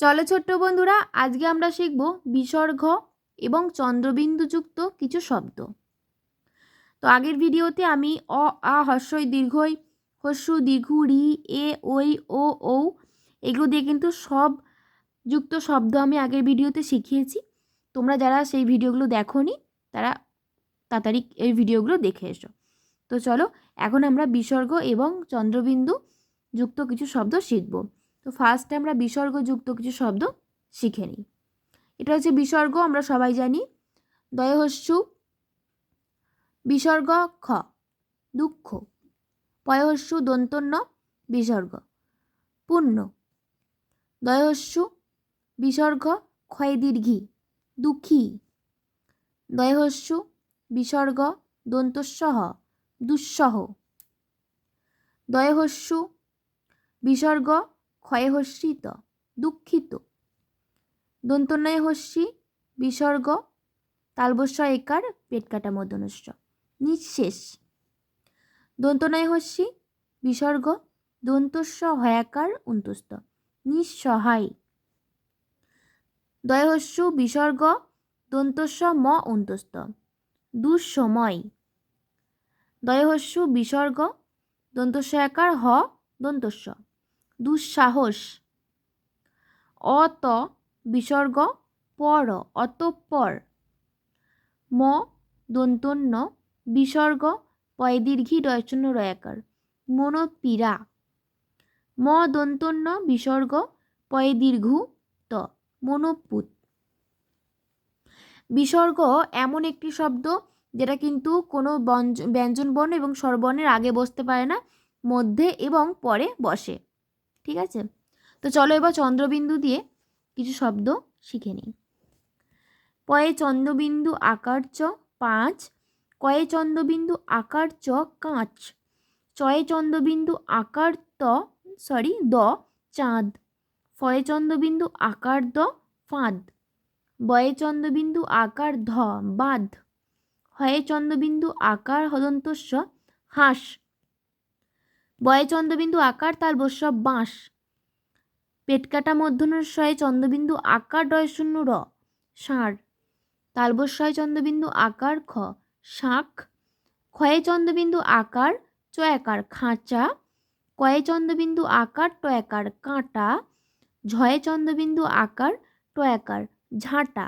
চলো ছোট্ট বন্ধুরা, আজকে আমরা শিখব বিসর্গ এবং চন্দ্রবিন্দুযুক্ত কিছু শব্দ। তো আগের ভিডিওতে আমি অ, আ, হর্ষই, দীর্ঘই হস্যু দীর্ঘ, রি, এ ওই ও, ঔ এগুলো দিয়ে কিন্তু সব যুক্ত শব্দ আমি আগের ভিডিওতে শিখিয়েছি। তোমরা যারা সেই ভিডিওগুলো দেখোনি, তারা তাড়াতাড়ি এই ভিডিওগুলো দেখে এসো। তো চলো, এখন আমরা বিসর্গ এবং চন্দ্রবিন্দু যুক্ত কিছু শব্দ শিখব। তো ফার্স্টে আমরা বিসর্গযুক্ত কিছু শব্দ শিখে নিই। এটা হচ্ছে বিসর্গ, আমরা সবাই জানি। দয়হস্যু, বিসর্গ, খ, দুঃখ। পয়হস্যু, দন্তন্য, বিসর্গ। পুণ্য, দয়হস্যু, বিসর্গ ক্ষয় দীর্ঘি দুঃখী। দয়হস্যু, বিসর্গ দন্তস্বহ দুঃসহ। দয়হস্যু, বিসর্গ ক্ষয়হস্যিত দুঃখিত। দন্তনয় হস্যি বিসর্গ তালবস্য একার পেট কাটা মদনস্য নিঃশেষ। দন্তনয় হস্যি বিসর্গ দন্তস্য হয়াকার অন্তুস্ত নিঃসহায়। দয়হস্যু, বিসর্গ দন্তস্য ম অন্তুস্ত দুঃসময়। দয়হস্যু, বিসর্গ দন্তস্বয়াকার হ দন্তস্য দুঃসাহস। অত বিসর্গ পর, অতঃপর। ম দন্তন্য বিসর্গ পয় দীর্ঘি ডয়চন্য রয়াকার। মনোপীড়া। ম দন্তন্য বিসর্গ পয় দীর্ঘু ত, মনোপুত। বিসর্গ এমন একটি শব্দ যেটা কিন্তু কোনো ব্যঞ্জন বর্ণ এবং স্বরবর্ণের আগে বসতে পারে না, মধ্যে এবং পরে বসে। ঠিক আছে? তো চলো এবার চন্দ্রবিন্দু দিয়ে কিছু শব্দ শিখে নিই। পয়ে চন্দ্রবিন্দু আকার চ, পাঁচ। কয়ে চন্দ্রবিন্দু আকার চ, কাঁচ। চয়ে চন্দ্রবিন্দু আকার ত সরি দ, চাঁদ। ফয়ে চন্দ্রবিন্দু আকার দ, ফাঁদ। বয়ে চন্দ্রবিন্দু আকার ধ, বাঁধ। হয়ে চন্দ্রবিন্দু আকার হদন্তস্ব হাঁস। বয়ে চন্দ্রবিন্দু আকার, তার বস্য বাঁশ। পেটকাটা মধ্যনস্বয়ে চন্দ্রবিন্দু আকার ডয় শূন্য র, ষাঁড়। তালবস্বয় চন্দ্রবিন্দু আকার খ, শাঁখ। ক্ষয়ে চন্দ্রবিন্দু আকার, চয়াকার খাঁচা। কয়ে চন্দ্রবিন্দু আকার, টয়াকার কাঁটা। ঝয়ে চন্দ্রবিন্দু আকার, টয়াকার ঝাঁটা।